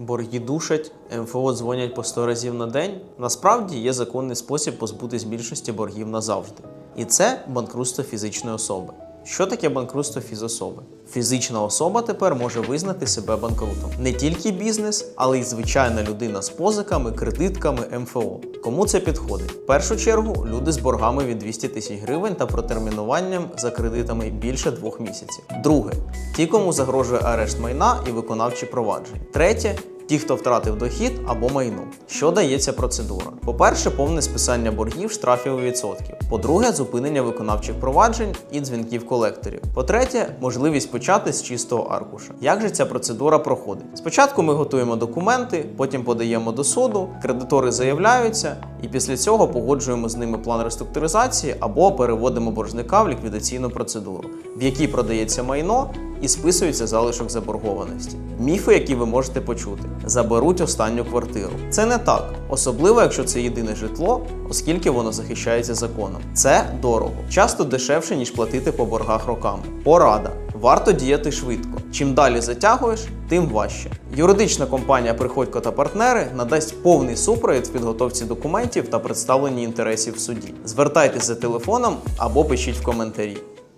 Борги душать, МФО дзвонять по 100 разів на день. Насправді є законний спосіб позбутись більшості боргів назавжди. І це банкрутство фізичної особи. Що таке банкрутство фізособи? Фізична особа тепер може визнати себе банкрутом. Не тільки бізнес, але й звичайна людина з позиками, кредитками, МФО. Кому це підходить? В першу чергу люди з боргами від 200 тисяч гривень та протермінуванням за кредитами більше двох місяців. Друге ті, кому загрожує арешт майна і виконавчі провадження. Третє ті, хто втратив дохід або майно. Що дає ця процедура? По-перше, повне списання боргів, штрафів і відсотків. По-друге, зупинення виконавчих проваджень і дзвінків колекторів. По-третє, можливість почати з чистого аркуша. Як же ця процедура проходить? Спочатку ми готуємо документи, потім подаємо до суду, кредитори заявляються, і після цього погоджуємо з ними план реструктуризації або переводимо боржника в ліквідаційну процедуру, в якій продається майно і списується залишок заборгованості. Міфи, які ви можете почути, заберуть останню квартиру. Це не так, особливо якщо це єдине житло, оскільки воно захищається законом. Це дорого, часто дешевше ніж платити по боргах роками. Порада. Варто діяти швидко. Чим далі затягуєш, тим важче. Юридична компанія Приходько та партнери надасть повний супровід в підготовці документів та представленні інтересів в суді. Звертайтесь за телефоном або пишіть в коментарі.